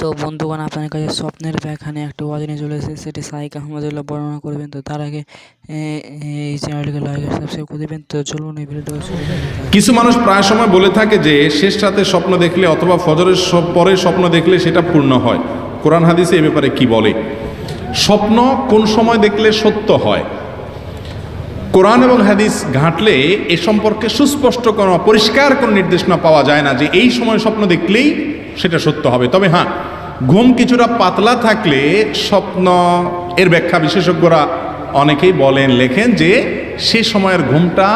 তো বন্ধুগণ আপনার কাছে স্বপ্নের ব্যাখ্যা নিয়ে একটা ওয়াজ নিয়ে চলে এসেছে। সেটি সাইক আহমদুল্লাহ বর্ণনা করবেন। তো তার আগে এই চ্যানেলটিকে লাইক সাবস্ক্রাইব করে তো চলুন এই ভিডিওটা কিছু মানুষ প্রায় সময় বলে থাকে যে, শেষ রাতে স্বপ্ন দেখলে অথবা ফজরের পরে স্বপ্ন দেখলে সেটা পূর্ণ হয়। কোরআন হাদিসে এ ব্যাপারে কি বলে? স্বপ্ন কোন সময় দেখলে সত্য হয়? কোরআন এবং হাদিস ঘাঁটলে এ সম্পর্কে সুস্পষ্ট কোনো, পরিষ্কার কোনো নির্দেশনা পাওয়া যায় না যে, এই সময় স্বপ্ন দেখলেই সেটা সত্য হবে। তবে হ্যাঁ ঘুম কিছুটা পাতলা থাকলে স্বপ্ন, এর ব্যাখ্যা বিশেষজ্ঞরা অনেকেই বলেন, লেখেন যে সে সময়ের ঘুমটা,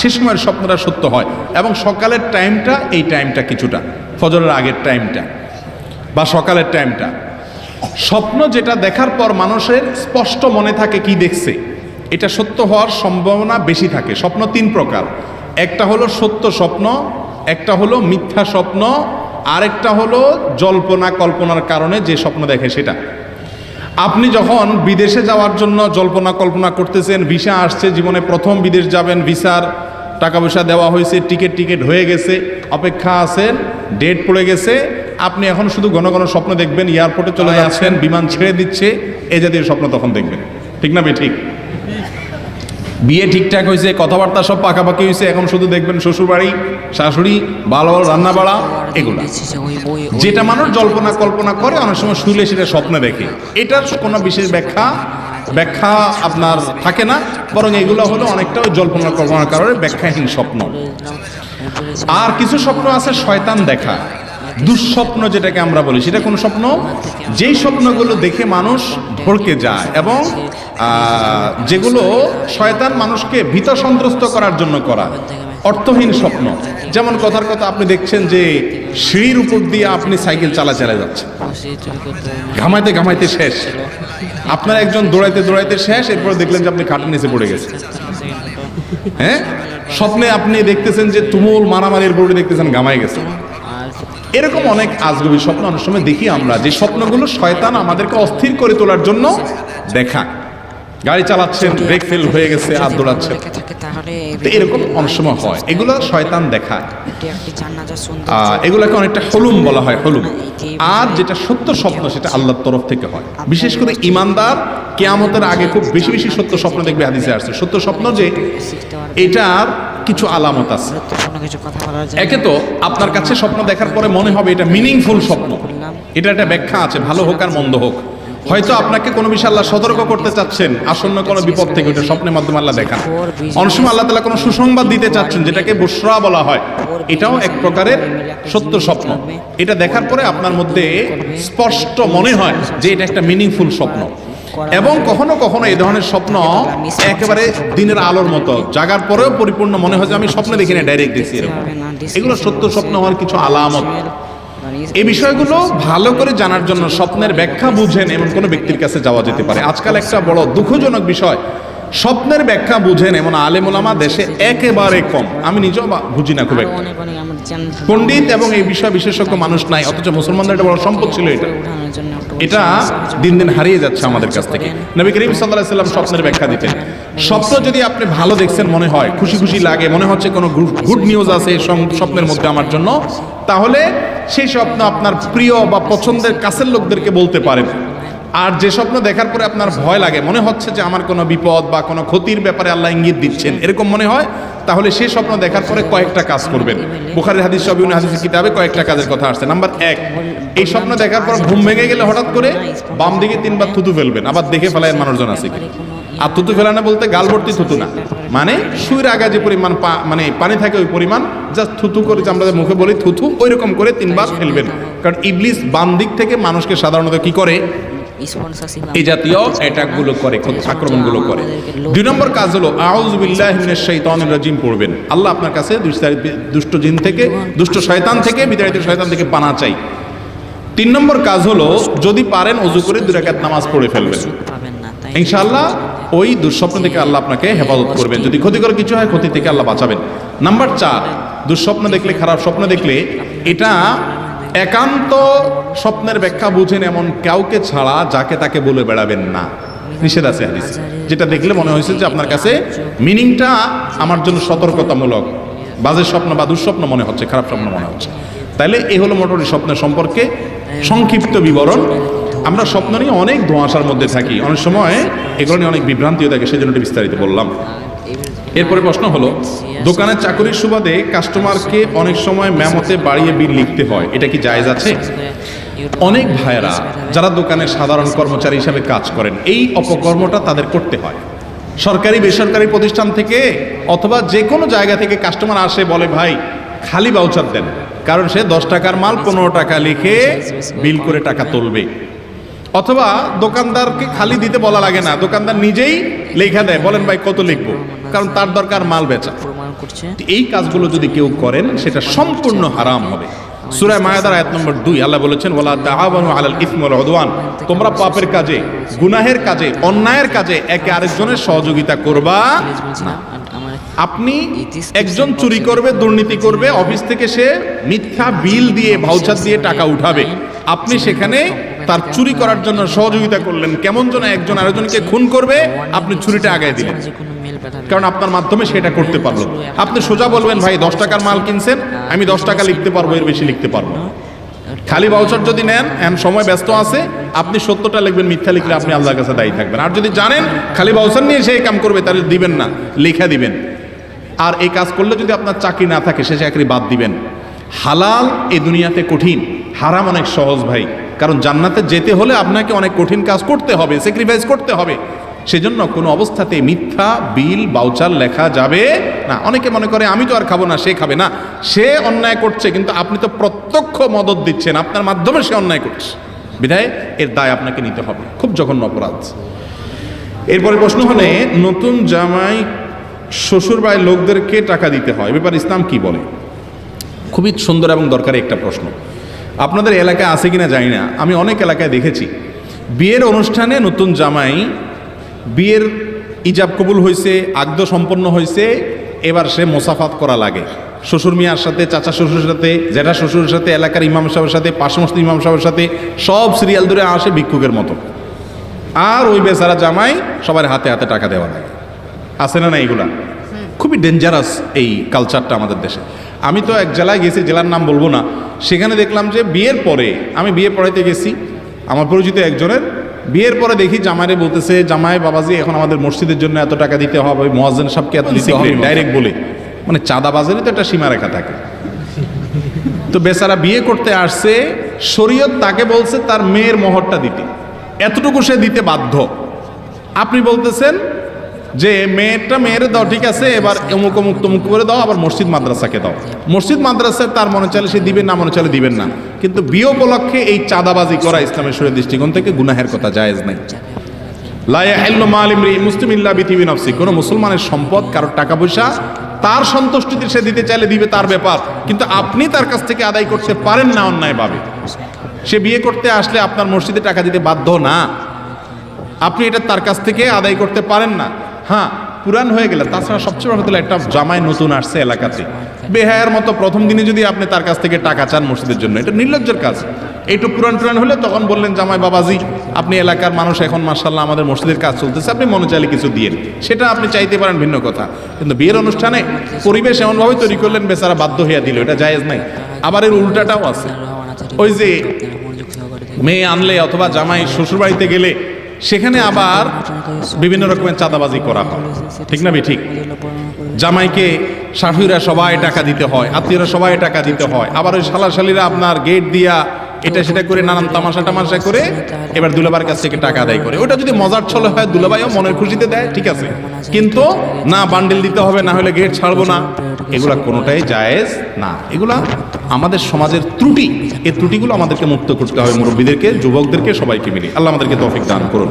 সে সময়ের স্বপ্নটা সত্য হয় এবং সকালের টাইমটা এই টাইমটা কিছুটা, ফজরের আগের টাইমটা বা সকালের টাইমটা। স্বপ্ন যেটা দেখার পর মানুষের স্পষ্ট মনে থাকে কি দেখছে, এটা সত্য হওয়ার সম্ভাবনা বেশি থাকে। স্বপ্ন তিন প্রকার, একটা হলো সত্য স্বপ্ন, একটা হলো মিথ্যা স্বপ্ন আরেকটা হলো জল্পনা কল্পনার কারণে যে স্বপ্ন দেখে সেটা। আপনি যখন বিদেশে যাওয়ার জন্য জল্পনা কল্পনা করতেছেন ভিসা আসছে জীবনে প্রথম বিদেশ যাবেন ভিসার টাকা পয়সা দেওয়া হয়েছে টিকিট টিকিট হয়ে গেছে অপেক্ষা আছেন ডেট পড়ে গেছে আপনি এখন শুধু ঘন ঘন স্বপ্ন দেখবেন এয়ারপোর্টে চলে যাচ্ছেন বিমান ছেড়ে দিচ্ছে এই জাতীয় স্বপ্ন তখন দেখবেন। ঠিক না বে ঠিক। বিয়ে ঠিকঠাক হয়েছে, কথাবার্তা সব পাকাপাকি হয়েছে, এখন শুধু দেখবেন শ্বশুরবাড়ি, শাশুড়ি ভালো ভালো রান্না বাড়া এগুলা। যেটা মানুষ জল্পনা কল্পনা করে, অনেক সময় শুলে সেটা স্বপ্নে দেখে। এটার কোনো বিশেষ ব্যাখ্যা ব্যাখ্যা আপনার থাকে না, বরং এগুলো হলো অনেকটা জল্পনা কল্পনার কারণে ব্যাখ্যাহীন স্বপ্ন। আর কিছু স্বপ্ন আছে, শয়তান দেখা। দুঃস্বপ্ন যেটাকে আমরা বলি, সেটা কোন স্বপ্ন? যেই স্বপ্নগুলো দেখে মানুষ ভড়কে যায় এবং যেগুলো শয়তান মানুষকে ভীত সন্ত্রস্ত করার জন্য করা, অর্থহীন স্বপ্ন। যেমন কথার কথা আপনি দেখছেন যে সিঁড়ির উপর দিয়ে আপনি সাইকেল চালা চালা যাচ্ছেন। ঘামাইতে ঘামাইতে শেষ। আপনার একজন দৌড়াইতে দৌড়াইতে শেষ, এরপর দেখলেন যে আপনি খাটের নিচে পড়ে গেছেন। হ্যাঁ? স্বপ্নে আপনি দেখতেছেন যে তুমুল মারামারির বোর্ডে দেখতেছেন গামায় গেছে এরকম অনেক আজগবি স্বপ্ন অনেক সময় দেখি আমরা যে স্বপ্নগুলো শয়তান আমাদেরকে অস্থির করে তোলার জন্য দেখা গাড়ি চালাচ্ছেন ব্রেক ফেল হয়ে গেছে আর দৌড়াচ্ছেন। তো এরকম অনেক সময় হয়। এগুলো শয়তান দেখা এটি আহ, সৌন্দর্য এগুলোকে অনেকটা হলুম বলা হয় হলুম। আর যেটা সত্য স্বপ্ন সেটা আল্লাহর তরফ থেকে হয়। বিশেষ করে ইমানদার কেয়ামতের আগে খুব বেশি বেশি সত্য স্বপ্ন দেখবে হাদিসে আসছে। সত্য স্বপ্ন যে এটার কিছু আলামত আছে। একে তো আপনার কাছে স্বপ্ন দেখার পরে মনে হবে এটা মিনিংফুল স্বপ্ন। এটা একটা ব্যাখ্যা আছে ভালো হোক আর মন্দ হোক। হয়তো আপনাকে কোনো বিষয়ে আল্লাহ সতর্ক করতে চাচ্ছেন আসন্ন কোনো বিপদ থেকে ওটা স্বপ্নের মাধ্যমে আল্লাহ দেখান। অনেক সময় আল্লাহ তালা কোনো সুসংবাদ দিতে চাচ্ছেন যেটাকে বুসরা বলা হয়। এটাও এক প্রকারের সত্য স্বপ্ন। এটা দেখার পরে আপনার মধ্যে স্পষ্ট মনে হয় যে এটা একটা মিনিংফুল স্বপ্ন। এবং কখনো কখনো এই ধরনের স্বপ্ন একেবারে দিনের আলোর মতো। জাগার পরেও পরিপূর্ণ মনে হয় যে আমি স্বপ্নে দেখি না ডাইরেক্ট দেখছি এরকম। এগুলো সত্য স্বপ্ন হওয়ার কিছু আলামত। এই বিষয়গুলো ভালো করে জানার জন্য স্বপ্নের ব্যাখ্যা বুঝেন এমন কোনো ব্যক্তির কাছে যাওয়া যেতে পারে। আজকাল একটা বড় দুঃখজনক বিষয় স্বপ্নের ব্যাখ্যা বুঝেন এমন আলেমুলামা দেশে একেবারে কম। আমি নিজেও বুঝি না খুব একটা। পণ্ডিত এবং এই বিষয় বিশেষজ্ঞ মানুষ নাই অথচ মুসলমানদের একটা বড় সম্পদ ছিল এটা। এটা দিন দিন হারিয়ে যাচ্ছে আমাদের কাছ থেকে। নবী করিম সাল্লাহ সাল্লাম স্বপ্নের ব্যাখ্যা দিতেন। স্বপ্ন যদি আপনি ভালো দেখছেন মনে হয় খুশি খুশি লাগে মনে হচ্ছে কোনো গুড নিউজ আছে স্বপ্নের মধ্যে আমার জন্য তাহলে সেই স্বপ্ন আপনার প্রিয় বা পছন্দের কাছের লোকদেরকে বলতে পারেন। আর যে স্বপ্ন দেখার পরে আপনার ভয় লাগে, মনে হচ্ছে যে আমার কোনো বিপদ বা কোনো ক্ষতির ব্যাপারে আল্লাহ ইঙ্গিত দিচ্ছেন। এরকম মনে হয়? তাহলে সেই স্বপ্ন দেখার পরে কয়েকটা কাজ করবেন। বুখারের হাদিস সবিউন হাদিস কিতাবে কয়েকটা কাজের কথা আসছে। নাম্বার এক, এই স্বপ্ন দেখার পর ঘুম ভেঙে গেলে হঠাৎ করে বাম দিকে তিনবার থুতু ফেলবেন। আবার দেখে ফেলায় মানুষজন আছে কি? আর থুতু ফেলানো বলতে গাল ভর্তি থুতু না। মানে সুইর আগা যে পরিমাণ মানে পানি থাকে ওই পরিমাণ, জাস্ট থুতু করে আমরা মুখে বলি থুতু ওই রকম করে তিনবার ফেলবেন। কারণ ইবলিস বাম দিক থেকে মানুষকে সাধারণত কি করে? এই জাতীয় অ্যাটাকগুলো করে আক্রমণগুলো করে। দুই নম্বর কাজ হলো আউযুবিল্লাহি মিনাশ রাজিম পড়বেন। আল্লাহ আপনার কাছে দুষ্ট- জিন থেকে দুষ্ট শয়তান থেকে বিতাড়িত শয়তান থেকে পানা চাই। তিন নম্বর কাজ হলো যদি পারেন অজু করে দুই রাকাত নামাজ পড়ে ফেলবেন। ইনশাআল্লাহ ওই দুঃস্বপ্ন থেকে আল্লাহ আপনাকে হেফাজত করবেন। যদি ক্ষতিকর কিছু হয় ক্ষতি থেকে আল্লাহ বাঁচাবেন। নাম্বার চার দুঃস্বপ্ন দেখলে খারাপ স্বপ্ন দেখলে এটা একান্ত স্বপ্নের ব্যাখ্যা বুঝেন এমন কাউকে ছাড়া যাকে তাকে বলে বেড়াবেন না। নিষেধ আছে হাদিস। যেটা দেখলে মনে হয়েছে যে আপনার কাছে মিনিংটা আমার জন্য সতর্কতামূলক। বাজে স্বপ্ন বা দুঃস্বপ্ন মনে হচ্ছে, খারাপ স্বপ্ন মনে হচ্ছে। তাইলে এই হলো মোটামুটি স্বপ্নের সম্পর্কে সংক্ষিপ্ত বিবরণ। আমরা স্বপ্ন নিয়ে অনেক ধোঁয়াশার মধ্যে থাকি। অনেক সময় এগুলো নিয়ে অনেক বিভ্রান্তিও থাকে, সেজন্য বিস্তারিত বললাম। এরপরে প্রশ্ন হলো দোকানের চাকরির সুবাদে কাস্টমারকে অনেক সময় মেমতে বাড়িয়ে বিল লিখতে হয়, এটা কি জায়েজ আছে? অনেক ভাইয়েরা যারা দোকানে সাধারণ কর্মচারী হিসাবে কাজ করেন, এই অপকর্মটা তাদের করতে হয়। সরকারি, বেসরকারি প্রতিষ্ঠান থেকে অথবা যে কোনো জায়গা থেকে কাস্টমার আসে বলে, ভাই, খালি বাউচার দেন। কারণ সে দশ টাকার মাল পনেরো টাকা লিখে বিল করে টাকা তুলবে। অথবা দোকানদারকে খালি দিতে বলা লাগে না। দোকানদার নিজেই লেখা দেয় বলেন ভাই কত লিখব? কারণ তার দরকার মাল বেচা। এই কাজগুলো যদি কেউ করেন সেটা সম্পূর্ণ হারাম হবে। সূরা মায়াদার আয়াত নম্বর দুই আল্লাহ বলেছেন ওয়ালা তাআবানু আলাল ইসমি উদওয়ান। তোমরা পাপের কাজে গুনাহের কাজে অন্যায়ের কাজে একে আরেকজনের সহযোগিতা করবা আপনি একজন চুরি করবে দুর্নীতি করবে অফিস থেকে সে মিথ্যা বিল দিয়ে ভাউচার দিয়ে টাকা উঠাবে। আপনি সেখানে তার চুরি করার জন্য সহযোগিতা করলেন। কেমন যেন একজন আরেকজনকে খুন করবে, আপনি ছুরিটা আগায় দিলেন। কারণ আপনার মাধ্যমে সেটা করতে পারল। আপনি সোজা বলবেন, ভাই, দশ টাকার মাল কিনছেন, আমি দশ টাকা লিখতে পারব, এর বেশি লিখতে পারব খালি বাউচার যদি নেন এন সময় ব্যস্ত আছে, আপনি সত্যটা লিখবেন, মিথ্যা লিখলে আপনি আল্লাহর কাছে দায়ী থাকবেন। আর যদি জানেন, খালি বাউচার নিয়ে সে এই কাম করবে, তাহলে দিবেন না, লেখা দিবেন। আর এই কাজ করলে যদি আপনার চাকরি না থাকে, সে চাকরি বাদ দিবেন। হালাল এ দুনিয়াতে কঠিন, হারাম অনেক সহজ ভাই। কারণ জান্নাতে যেতে হলে আপনাকে অনেক কঠিন কাজ করতে হবে স্যাক্রিফাইস করতে হবে। সেজন্য কোনো অবস্থাতে মিথ্যা, বিল বাউচার লেখা যাবে না। অনেকে মনে করে, আমি তো আর খাব না, সে খাবে না। সে অন্যায় করছে, কিন্তু আপনি তো প্রত্যক্ষ মদত দিচ্ছেন, আপনার মাধ্যমে সে অন্যায় করছে। বিধায় এর দায় আপনাকে নিতে হবে। খুব জঘন্য অপরাধ। এরপরে প্রশ্ন হলে, নতুন জামাই শ্বশুর বাড়ির লোকদেরকে টাকা দিতে হয়। ব্যাপারে ইসলাম কি বলে? খুবই সুন্দর এবং দরকারি একটা প্রশ্ন। আপনাদের এলাকায় আছে কিনা জানি না। আমি অনেক এলাকায় দেখেছি। বিয়ের অনুষ্ঠানে নতুন জামাই বিয়ের ইজাব কবুল হয়েছে আগদ সম্পন্ন হয়েছে এবার সে মোসাফাত করা লাগে। শ্বশুর মিয়ার সাথে চাচা শ্বশুরের সাথে জেঠা শ্বশুরের সাথে এলাকার ইমাম সাহেবের সাথে পাশমস্ত ইমাম সাহেবের সাথে সব সিরিয়াল ধরে আসে ভিক্ষুকের মতো। আর ওই বেচারা জামাই সবার হাতে হাতে টাকা দেওয়া লাগে। আছে না না এইগুলা খুবই ডেঞ্জারাস এই কালচারটা আমাদের দেশে। আমি তো এক জেলায় গেছি জেলার নাম বলব না। সেখানে দেখলাম যে বিয়ের পরে আমি বিয়ে পড়াইতে গেছি। আমার পরিচিত একজনের। বিয়ের পরে দেখি জামাইরে বলতেছে জামাই বাবাজি এখন আমাদের মসজিদের জন্য এত টাকা দিতে হবে মহাজেন সাহেবকে এত দিতে হবে ডাইরেক্ট বলে। মানে চাঁদাবাজেরই তো একটা সীমারেখা থাকে। তো বেচারা বিয়ে করতে আসছে শরীয়ত তাকে বলছে তার মেয়ের মোহরটা দিতে। এতটুকু সে দিতে বাধ্য। আপনি বলতেছেন যে মেয়েটা মেয়ের দাও, ঠিক আছে? এবার অমুক অমুক তমুক করে দাও, আবার মসজিদ মাদ্রাসাকে দাও। মসজিদ মাদ্রাসায় তার মনে চাইলে সে দিবেন না মনে চাইলে দিবেন না। কিন্তু বিয়ে উপলক্ষে এই চাঁদাবাজি করা ইসলামের শরীর দৃষ্টিকোণ থেকে গুনাহের কথা জায়েজ নাই। বিতিবি কোনো মুসলমানের সম্পদ, কারোর টাকা পয়সা, তার সন্তুষ্টিতে সে দিতে চাইলে দিবে তার ব্যাপার। কিন্তু আপনি তার কাছ থেকে আদায় করতে পারেন না অন্যায়ভাবে। সে বিয়ে করতে আসলে আপনার মসজিদে টাকা দিতে বাধ্য না। আপনি এটা তার কাছ থেকে আদায় করতে পারেন না। হ্যাঁ পুরান হয়ে গেলে। তাছাড়া সবচেয়ে বড় কথা একটা জামাই নতুন আসছে এলাকাতে। বেহায়ার মতো প্রথম দিনে যদি আপনি তার কাছ থেকে টাকা চান মসজিদের জন্য, এটা নির্লজ্জের কাজ। একটু পুরান টুরান হলে তখন বললেন, জামাই বাবাজি, আপনি এলাকার মানুষ এখন মার্শাল্লাহ আমাদের মসজিদের কাজ চলতেছে, আপনি মনে চাইলে কিছু দিয়ে সেটা আপনি চাইতে পারেন ভিন্ন কথা। কিন্তু বিয়ের অনুষ্ঠানে পরিবেশ এমনভাবে তৈরি করলেন, বেচারা বাধ্য হইয়া দিল, এটা জায়েজ নাই। আবার এর উল্টাটাও আছে। ওই যে মেয়ে আনলে অথবা জামাই শ্বশুরবাড়িতে গেলে সেখানে আবার বিভিন্ন রকমের চাঁদাবাজি করা হয়। ঠিক না ঠিক। জামাইকে শাশুড়িরা সবাই টাকা দিতে হয় আত্মীয়রা সবাই টাকা দিতে হয়। আবার ওই শালাশালীরা আপনার গেট দিয়া এটা সেটা করে নানান তামাশা টামাশা করে এবার দুলাবার কাছ থেকে টাকা আদায় করে। ওটা যদি মজার ছলে হয় দুলাবাইও মনের খুশিতে দেয় ঠিক আছে। কিন্তু না বান্ডিল দিতে হবে না হলে গেট ছাড়বো না। এগুলা কোনোটাই জায়েজ না। এগুলা আমাদের সমাজের ত্রুটি। এই ত্রুটিগুলো আমাদেরকে মুক্ত করতে হবে মুরব্বীদেরকে, যুবকদেরকে, সবাইকে মিলি আল্লাহ আমাদেরকে তফিক দান করুন।